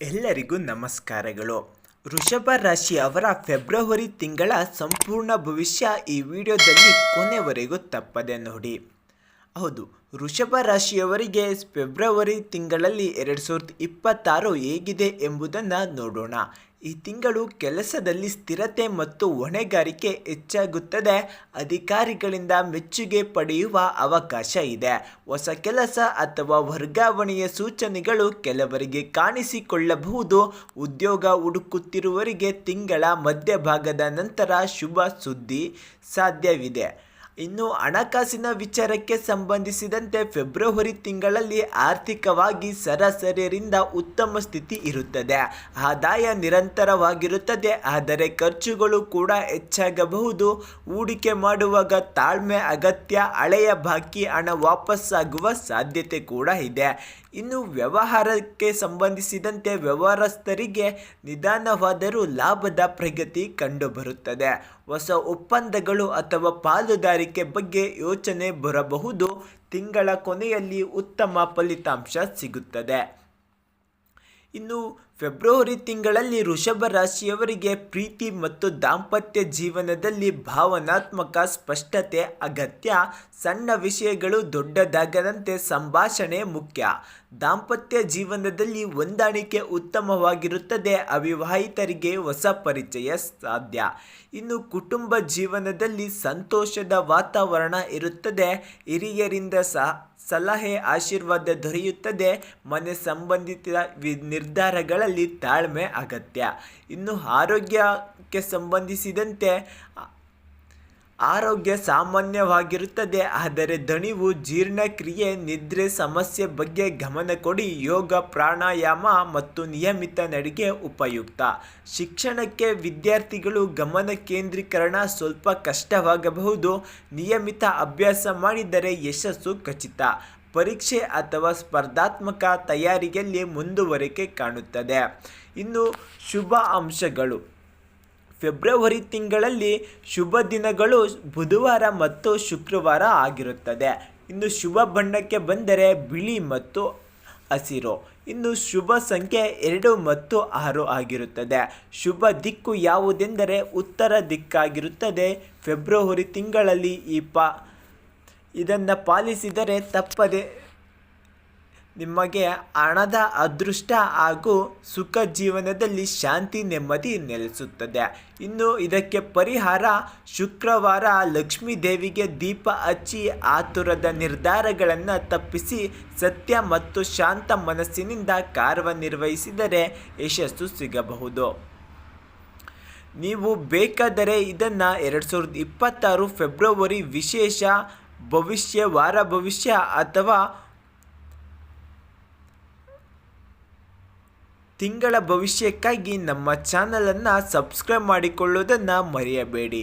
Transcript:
ಎಲ್ಲರಿಗೂ ನಮಸ್ಕಾರಗಳು. ವೃಷಭ ರಾಶಿ ಅವರ ಫೆಬ್ರವರಿ ತಿಂಗಳ ಸಂಪೂರ್ಣ ಭವಿಷ್ಯ ಈ ವಿಡಿಯೋದಲ್ಲಿ ಕೊನೆವರೆಗೂ ತಪ್ಪದೆ ನೋಡಿ. ಹೌದು, ವೃಷಭ ರಾಶಿಯವರಿಗೆ ಫೆಬ್ರವರಿ ತಿಂಗಳಲ್ಲಿ ಎರಡು ಸಾವಿರದ ಇಪ್ಪತ್ತಾರು ಹೇಗಿದೆ ಎಂಬುದನ್ನು ನೋಡೋಣ. ಈ ತಿಂಗಳು ಕೆಲಸದಲ್ಲಿ ಸ್ಥಿರತೆ ಮತ್ತು ಹೊಣೆಗಾರಿಕೆ ಹೆಚ್ಚಾಗುತ್ತದೆ. ಅಧಿಕಾರಿಗಳಿಂದ ಮೆಚ್ಚುಗೆ ಪಡೆಯುವ ಅವಕಾಶ ಇದೆ. ಹೊಸ ಕೆಲಸ ಅಥವಾ ವರ್ಗಾವಣೆಯ ಸೂಚನೆಗಳು ಕೆಲವರಿಗೆ ಕಾಣಿಸಿಕೊಳ್ಳಬಹುದು. ಉದ್ಯೋಗ ಹುಡುಕುತ್ತಿರುವವರಿಗೆ ತಿಂಗಳ ಮಧ್ಯಭಾಗದ ನಂತರ ಶುಭ ಸುದ್ದಿ ಸಾಧ್ಯವಿದೆ. ಇನ್ನು ಹಣಕಾಸಿನ ವಿಚಾರಕ್ಕೆ ಸಂಬಂಧಿಸಿದಂತೆ ಫೆಬ್ರವರಿ ತಿಂಗಳಲ್ಲಿ ಆರ್ಥಿಕವಾಗಿ ಸರಾಸರಿಯರಿಂದ ಉತ್ತಮ ಸ್ಥಿತಿ ಇರುತ್ತದೆ. ಆದಾಯ ನಿರಂತರವಾಗಿರುತ್ತದೆ. ಆದರೆ ಖರ್ಚುಗಳು ಕೂಡ ಹೆಚ್ಚಾಗಬಹುದು. ಹೂಡಿಕೆ ಮಾಡುವಾಗ ತಾಳ್ಮೆ, ಅಗತ್ಯ, ಹಳೆಯ ಬಾಕಿ ಹಣ ವಾಪಸ್ಸಾಗುವ ಸಾಧ್ಯತೆ ಕೂಡ ಇದೆ. ಇನ್ನು ವ್ಯವಹಾರಕ್ಕೆ ಸಂಬಂಧಿಸಿದಂತೆ ವ್ಯವಹಾರಸ್ಥರಿಗೆ ನಿಧಾನವಾದರೂ ಲಾಭದ ಪ್ರಗತಿ ಕಂಡುಬರುತ್ತದೆ. ಹೊಸ ಒಪ್ಪಂದಗಳು ಅಥವಾ ಪಾಲುದಾರಿಕೆ ಬಗ್ಗೆ ಯೋಚನೆ ಬರಬಹುದು. ತಿಂಗಳ ಕೊನೆಯಲ್ಲಿ ಉತ್ತಮ ಫಲಿತಾಂಶ ಸಿಗುತ್ತದೆ. ಇನ್ನು ಫೆಬ್ರವರಿ ತಿಂಗಳಲ್ಲಿ ವೃಷಭ ರಾಶಿಯವರಿಗೆ ಪ್ರೀತಿ ಮತ್ತು ದಾಂಪತ್ಯ ಜೀವನದಲ್ಲಿ ಭಾವನಾತ್ಮಕ ಸ್ಪಷ್ಟತೆ, ಅಗತ್ಯ, ಸಣ್ಣ ವಿಷಯಗಳು ದೊಡ್ಡದಾಗದಂತೆ ಸಂಭಾಷಣೆ ಮುಖ್ಯ. ದಾಂಪತ್ಯ ಜೀವನದಲ್ಲಿ ಹೊಂದಾಣಿಕೆ ಉತ್ತಮವಾಗಿರುತ್ತದೆ, ಅವಿವಾಹಿತರಿಗೆ ಹೊಸ ಪರಿಚಯ ಸಾಧ್ಯ. ಇನ್ನು ಕುಟುಂಬ ಜೀವನದಲ್ಲಿ ಸಂತೋಷದ ವಾತಾವರಣ ಇರುತ್ತದೆ, ಹಿರಿಯರಿಂದ ಸಹ ಸಲಹೆ, ಆಶೀರ್ವಾದ ದೊರೆಯುತ್ತದೆ, ಮನೆ ಸಂಬಂಧಿತ ವಿ ನಿರ್ಧಾರಗಳಲ್ಲಿ ತಾಳ್ಮೆ ಅಗತ್ಯ. ಇನ್ನು ಆರೋಗ್ಯಕ್ಕೆ ಸಂಬಂಧಿಸಿದಂತೆ ಆರೋಗ್ಯ ಸಾಮಾನ್ಯವಾಗಿರುತ್ತದೆ. ಆದರೆ ದಣಿವು, ಜೀರ್ಣಕ್ರಿಯೆ, ನಿದ್ರೆ ಸಮಸ್ಯೆ ಬಗ್ಗೆ ಗಮನ ಕೊಡಿ. ಯೋಗ, ಪ್ರಾಣಾಯಾಮ ಮತ್ತು ನಿಯಮಿತ ನಡಿಗೆ ಉಪಯುಕ್ತ. ಶಿಕ್ಷಣಕ್ಕೆ ವಿದ್ಯಾರ್ಥಿಗಳು ಗಮನ ಕೇಂದ್ರೀಕರಣ ಸ್ವಲ್ಪ ಕಷ್ಟವಾಗಬಹುದು. ನಿಯಮಿತ ಅಭ್ಯಾಸ ಮಾಡಿದರೆ ಯಶಸ್ಸು ಖಚಿತ. ಪರೀಕ್ಷೆ ಅಥವಾ ಸ್ಪರ್ಧಾತ್ಮಕ ತಯಾರಿಯಲ್ಲಿ ಮುಂದುವರಿಕೆ ಕಾಣುತ್ತದೆ. ಇನ್ನು ಶುಭ ಅಂಶಗಳು. ಫೆಬ್ರವರಿ ತಿಂಗಳಲ್ಲಿ ಶುಭ ದಿನಗಳು ಬುಧವಾರ ಮತ್ತು ಶುಕ್ರವಾರ ಆಗಿರುತ್ತದೆ. ಇನ್ನು ಶುಭ ಬಣ್ಣಕ್ಕೆ ಬಂದರೆ ಬಿಳಿ ಮತ್ತು ಹಸಿರು. ಇನ್ನು ಶುಭ ಸಂಖ್ಯೆ ಎರಡು ಮತ್ತು ಆರು ಆಗಿರುತ್ತದೆ. ಶುಭ ದಿಕ್ಕು ಯಾವುದೆಂದರೆ ಉತ್ತರ ದಿಕ್ಕಾಗಿರುತ್ತದೆ. ಫೆಬ್ರವರಿ ತಿಂಗಳಲ್ಲಿ ಈ ಪಾ ಇದನ್ನು ಪಾಲಿಸಿದರೆ ತಪ್ಪದೆ ನಿಮಗೆ ಹಣದ ಅದೃಷ್ಟ ಹಾಗೂ ಸುಖ ಜೀವನದಲ್ಲಿ ಶಾಂತಿ ನೆಮ್ಮದಿ ನೆಲೆಸುತ್ತದೆ. ಇನ್ನು ಇದಕ್ಕೆ ಪರಿಹಾರ ಶುಕ್ರವಾರ ಲಕ್ಷ್ಮೀ ದೇವಿಗೆ ದೀಪ ಹಚ್ಚಿ ಆತುರದ ನಿರ್ಧಾರಗಳನ್ನು ತಪ್ಪಿಸಿ ಸತ್ಯ ಮತ್ತು ಶಾಂತ ಮನಸ್ಸಿನಿಂದ ಕಾರ್ಯನಿರ್ವಹಿಸಿದರೆ ಯಶಸ್ಸು ಸಿಗಬಹುದು. ನೀವು ಬೇಕಾದರೆ ಇದನ್ನು ಎರಡು ಸಾವಿರದ ಇಪ್ಪತ್ತಾರು ಫೆಬ್ರವರಿ ವಿಶೇಷ ಭವಿಷ್ಯ ವಾರ ಭವಿಷ್ಯ ಅಥವಾ ತಿಂಗಳ ಭವಿಷ್ಯಕ್ಕಾಗಿ ನಮ್ಮ ಚಾನಲನ್ನು ಸಬ್ಸ್ಕ್ರೈಬ್ ಮಾಡಿಕೊಳ್ಳುವುದನ್ನು ಮರೆಯಬೇಡಿ.